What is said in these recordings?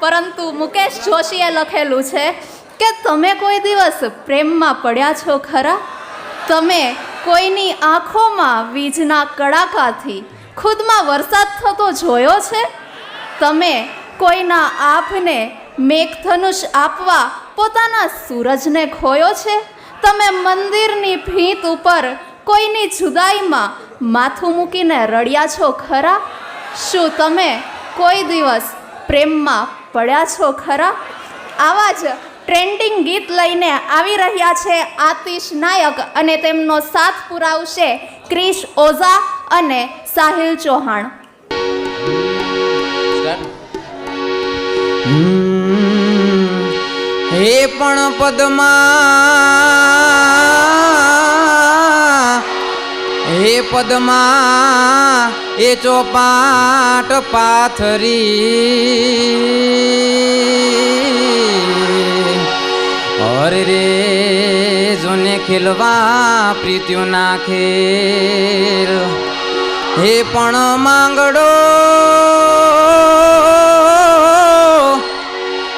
પરંતુ મુકેશ જોશીએ લખેલું છે કે તમે કોઈ દિવસ પ્રેમમાં પડ્યા છો ખરા? તમે કોઈની આંખોમાં વીજના કડાકાથી ખુદમાં વરસાદ થતો જોયો છે? તમે કોઈના આપને મેઘધનુષ આપવા પોતાના સૂરજને ખોયો છે? તમે મંદિરની ભીંત ઉપર કોઈની જુદાઈમાં માથું મૂકીને રડ્યા છો ખરા? શું તમે કોઈ દિવસ પ્રેમમાં પડ્યા છો ખરા? આવા જ ટ્રેન્ડિંગ ગીત લઈને આવી રહ્યા છે આતિશ નાયક અને તેમનો સાથ પુરાવશે ક્રિશ ઓઝા અને સાહિલ ચૌહાણ. હે પણ પદમા હે પદમા એ ચોપાટ પાથરી. અરે રે, જોને ખેલવા પ્રીત્યુ નાખે. હે પણ માંગડો,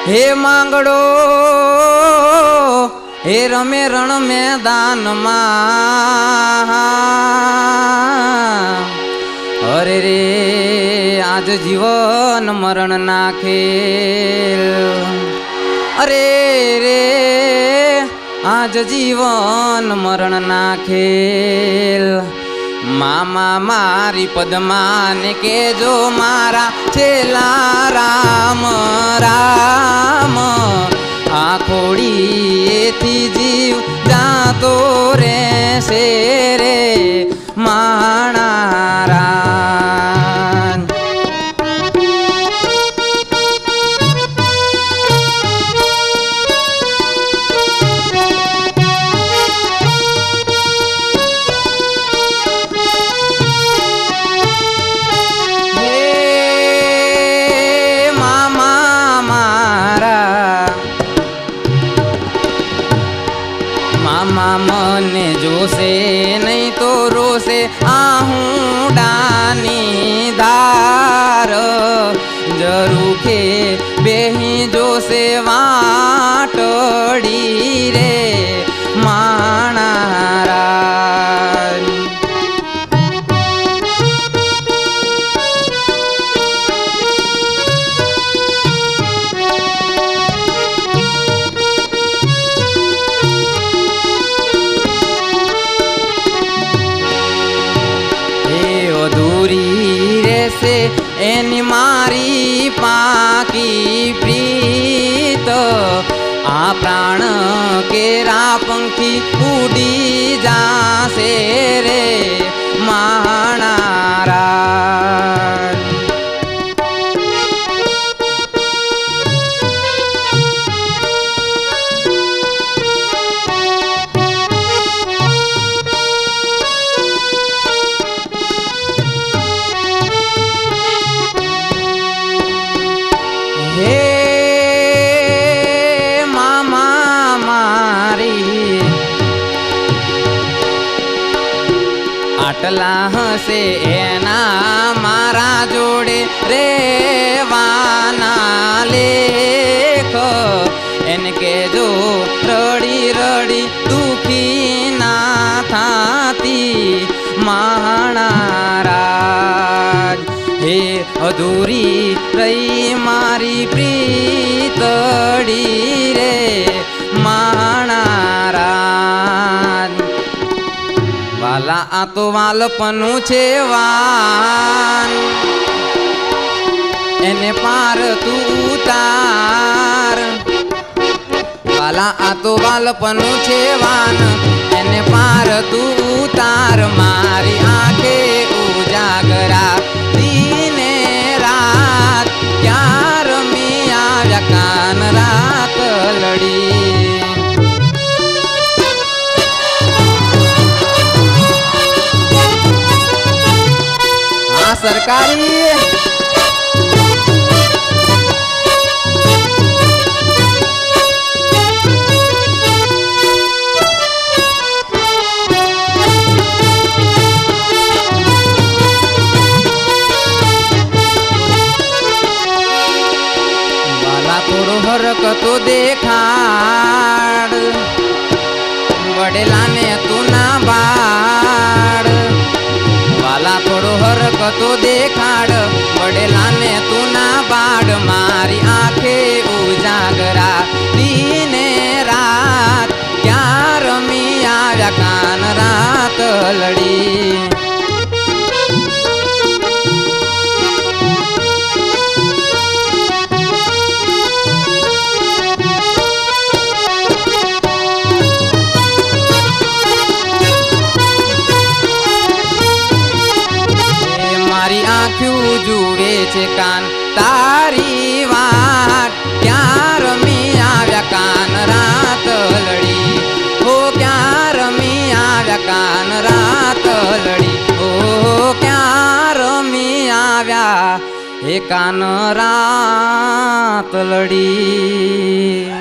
હે માંગડો, હે રમે રણ મેદાનમાં. અરે રે, આજ જીવન મરણ નાખે અરે રે, આજ જીવન મરણ નાખેલ. મામા મારી પદમાને કેજો મારા છેલા રામ રામ. આ ખોડીએથી જીવ જાતો રે શે રે મામા મને જોશે, નહીં તો રોશે. આહું ડાની ધાર જરૂખે બેહી જોશે વાટડી રે. માણારા રહેશે એની મારી પાકી પ્રીત. આ પ્રાણ કેરા પંખી ઉડી જાશે રે માણારા આટલા હશે એના મારા જોડે રેવાના લેખ. એને કેજો રડી રડી દુખી ના થાતી મહાણારાજ હે અધૂરી રહી મારી પ્રીતડી આ તો વાલપનું છે વાન. એને પાર તું ઉતાર. વાલા આ તો વાલપનું છે વાન. એને પાર તું ઉતાર. હા સરકારી વાલા થોડું હરકતો દેખાડ, વડેલાને તું ના બાડ, મારી આંખે ઉજાગરા, દીને રાત, ક્યાં રમી આવ્યા કાન રાત લડી? કાન, તારી વાત ક્યાં રમી આવ્યા કાન, રાત લડી. હો, ક્યાં રમી આવ્યા કાન, રાત લડી. હો, ક્યાં રમી આવ્યા એ કાન, રાત લડી.